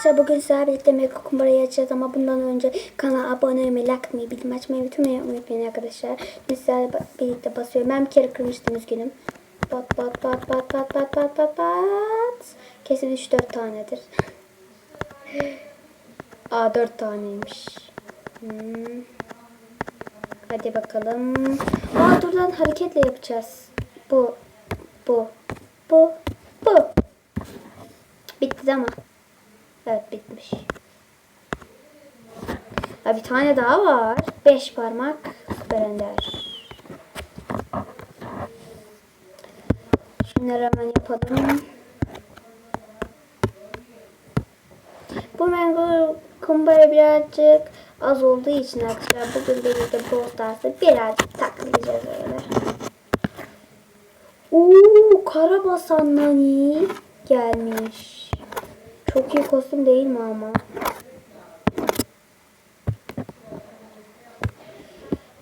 arkadaşlar bugün sizlerle birlikte mega kumbarayı açacağız ama bundan önce kanala abone olmayı, like atmayı, bildirim açmayı unutmayın, unutmayın arkadaşlar. Biz sizlerle birlikte basıyorum. Ben bir kere kırmıştım üzgünüm. Bat bat bat bat bat bat bat bat bat. Kesin 3-4 tanedir. Aa 4 taneymiş. Hmm. Hadi bakalım. Aa buradan hareketle yapacağız. Bu, bu, bu, bu. Bitti ama. Evet bitmiş. Ha, bir tane daha var. Beş parmak süper ender. Şunları hemen yapalım. Bu mango kumbara birazcık az olduğu için arkadaşlar bugün birlikte Brawl Stars'ı birazcık takılacağız öyle. Uuu karabasan nani gelmiş. Çok iyi kostüm değil mi ama?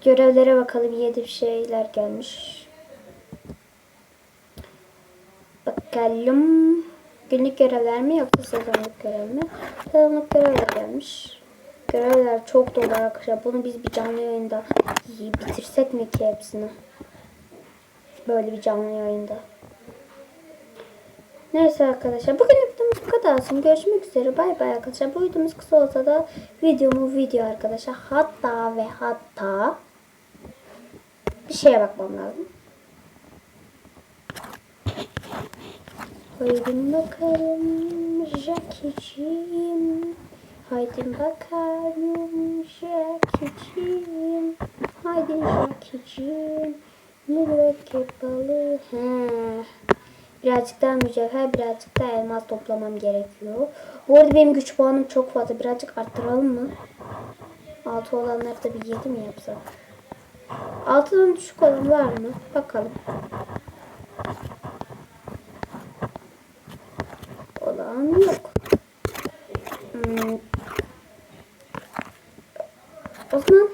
Görevlere bakalım yedi bir şeyler gelmiş. Bakalım. Günlük görevler mi yoksa sezonluk görev mi? Sezonluk görevler gelmiş. Görevler çok dolu arkadaşlar. Bunu biz bir canlı yayında bitirsek mi ki hepsini? Böyle bir canlı yayında. Neyse arkadaşlar. Bugün videomuz bu kadar olsun. Görüşmek üzere. Bay bay arkadaşlar. Bu videomuz kısa olsa da videomu video arkadaşlar. Hatta ve hatta bir şeye bakmam lazım. Haydi bakalım Jackie'ciğim. Haydi bakalım Jackie'ciğim. Haydi Jackie'ciğim. Mürekkep balığı. He. Birazcık daha mücevher, birazcık daha elmas toplamam gerekiyor. Bu arada benim güç puanım çok fazla. Birazcık arttıralım mı? 6 olanları da bir 7 mi yapsak? 6'dan düşük olan var mı? Bakalım. Olan yok. Hmm. O zaman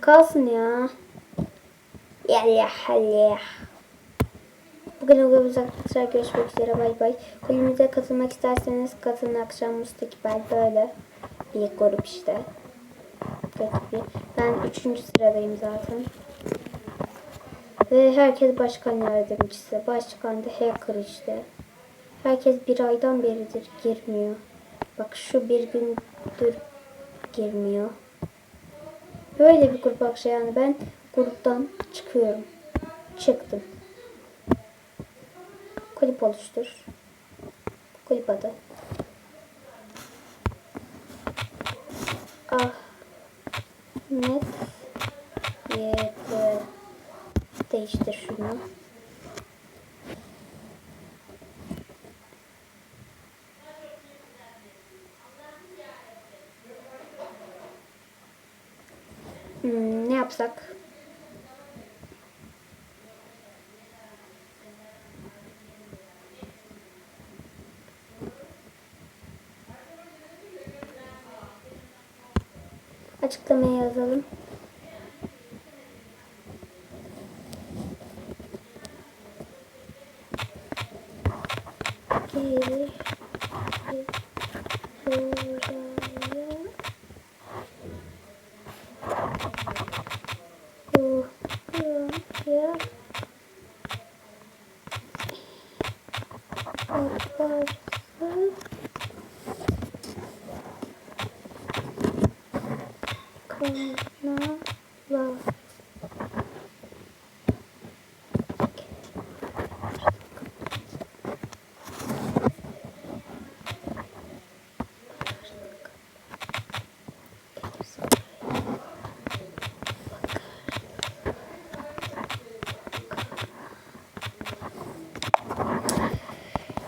kalsın ya. Yallah yallah. Bugün olduğumuz arkadaşlar görüşmek üzere bay bay. Kulübümüze katılmak isterseniz katılın akşam müstakbel böyle bir grup işte. Ben üçüncü sıradayım zaten. Ve herkes başkan yardımcısı. Başkan da hacker işte. Herkes bir aydan beridir girmiyor. Bak şu bir gündür girmiyor. Böyle bir grup akşam yani ben gruptan çıkıyorum. Çıktım. Kulüp oluştur. Kulüp adı. Ah. Net. Yeter. Değiştir şunu. Hmm, ne yapsak? Açıklamaya yazalım. Geri buraya buraya yaparsın. Fırnalar.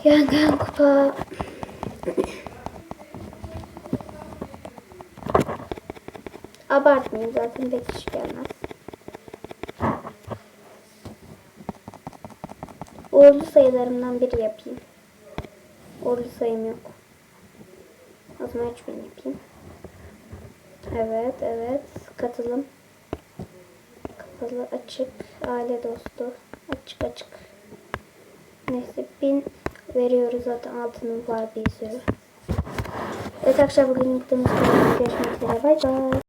Yengen kupa Abartmayın zaten pek iş gelmez. Uğurlu sayılarımdan biri yapayım. Uğurlu sayım yok. O zaman 3000 yapayım. Evet, evet. Katılım. Kapalı, açık. Aile dostu. Açık, açık. Neyse 1000 veriyoruz zaten altının var bir sürü. Evet arkadaşlar bugün kadar. Görüşmek üzere. Bay bay.